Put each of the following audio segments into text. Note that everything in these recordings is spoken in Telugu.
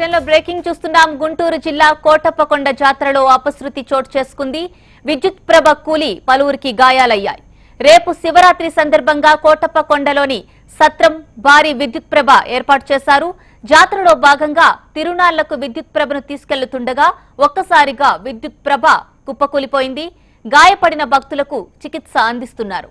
బులెటిన్లో బ్రేకింగ్ చూస్తున్నాం. గుంటూరు జిల్లా కోటప్పకొండ జాతరలో అపశృతి చోటు చేసుకుంది. విద్యుత్ ప్రభ కూలి పలువురికి గాయాలయ్యాయి. రేపు శివరాత్రి సందర్భంగా కోటప్పకొండలోని సత్రం భారీ విద్యుత్ ప్రభ ఏర్పాటు చేశారు. జాతరలో భాగంగా తిరునాళ్ళకు విద్యుత్ ప్రభను తీసుకెళ్ళుతుండగా ఒక్కసారిగా విద్యుత్ ప్రభ కుప్పకూలిపోయింది. గాయపడిన భక్తులకు చికిత్స అందిస్తున్నారు.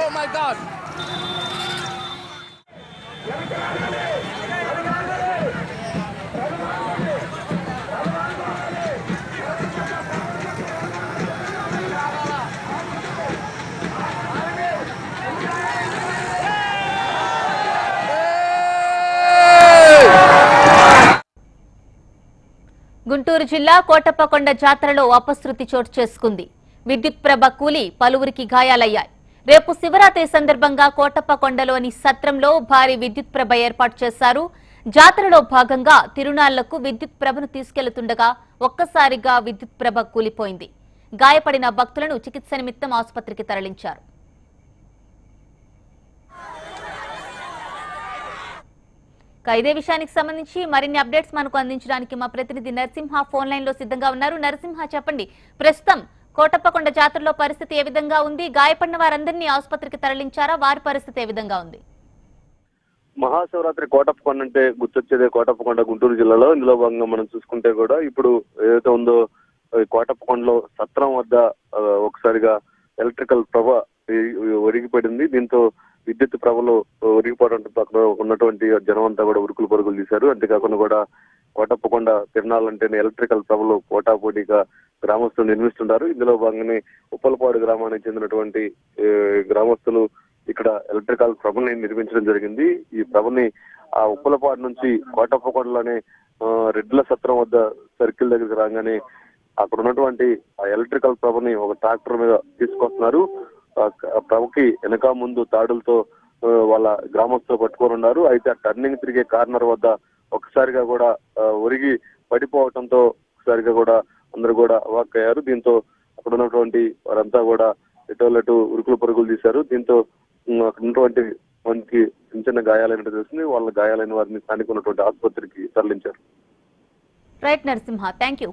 Oh my God! గుంటూరు జిల్లా కోటప్పకొండ జాతరలో అపశృతి చోటు చేసుకుంది విద్యుత్ ప్రభ కూలి పలువురికి గాయాలయ్యాయి రేపు శివరాత్రి సందర్భంగా కోటప్పకొండలోని సత్రంలో భారీ విద్యుత్ ప్రభ ఏర్పాటు చేశారు. జాతరలో భాగంగా తిరునాళ్ళకు విద్యుత్ ప్రభను తీసుకెళ్తుండగా ఒక్కసారిగా విద్యుత్ ప్రభ కూలిపోయింది. గాయపడిన భక్తులను చికిత్స నిమిత్తం ఆసుపత్రికి తరలించారు. ఇదే విషయానికి సంబంధించి మరిన్ని అప్డేట్స్ మనకు అందించడానికి మా ప్రతినిధి నరసింహ ఫోన్ లైన్లో సిద్ధంగా ఉన్నారు. నరసింహ చెప్పండి. ప్రస్తుతం కోటప్పకొండ జాతరలో పరిస్థితి ఏ విధంగా ఉంది? గాయపడిన వారందరినీ ఆసుపత్రికి తరలించారా? వారి పరిస్థితి ఏ విధంగా ఉంది? మహాశివరాత్రి కోటప్పకొండ అంటే గుర్తొచ్చేదే కోటప్పకొండ గుంటూరు జిల్లాలో. ఇందులో భాగంగా మనం చూసుకుంటే కూడా ఇప్పుడు ఏదైతే ఉందో కోటప్పకొండలో సత్రం వద్ద ఒకసారిగా ఎలక్ట్రికల్ ప్రభ ఒరిగిపడింది. దీంతో విద్యుత్ ప్రభలు ఒరిగిపోవడంతో అక్కడ ఉన్నటువంటి జనం అంతా కూడా ఉరుకులు పరుగులు తీశారు. అంతేకాకుండా కూడా కోటప్పకొండ తిరణాలంటేనే ఎలక్ట్రికల్ ప్రభలు పోటాపోటీగా గ్రామస్తులు నిర్మిస్తుంటారు. ఇందులో భాగంగానే ఉప్పలపాడు గ్రామానికి చెందినటువంటి గ్రామస్తులు ఇక్కడ ఎలక్ట్రికల్ ప్రభని నిర్మించడం జరిగింది. ఈ ప్రభని ఆ ఉప్పలపాడు నుంచి కోటప్పకొండలోనే రెడ్ల సత్రం వద్ద సర్కిల్ దగ్గరికి రాగానే అక్కడ ఉన్నటువంటి ఆ ఎలక్ట్రికల్ ప్రభని ఒక ట్రాక్టర్ మీద తీసుకొస్తున్నారు. ఆ వెనక ముందు తాడులతో వాళ్ళ గ్రామస్తులు పట్టుకొని ఉన్నారు. అయితే ఆ టర్నింగ్ తిరిగే కార్నర్ వద్ద ఒకసారిగా కూడా ఒరిగి పడిపోవటంతో ఒకసారిగా కూడా అందరూ కూడా అవాక్ అయ్యారు. దీంతో అక్కడ ఉన్నటువంటి వారంతా కూడా ఎటోలటు ఉరుకులు పరుగులు తీశారు. దీంతో అక్కడ ఉన్నటువంటి మనకి చిన్న చిన్న గాయాలైనట్టు తెలిసింది వాళ్ళ గాయాలైన వారిని స్థానిక ఉన్నటువంటి ఆసుపత్రికి తరలించారు. Right Narasimha thank you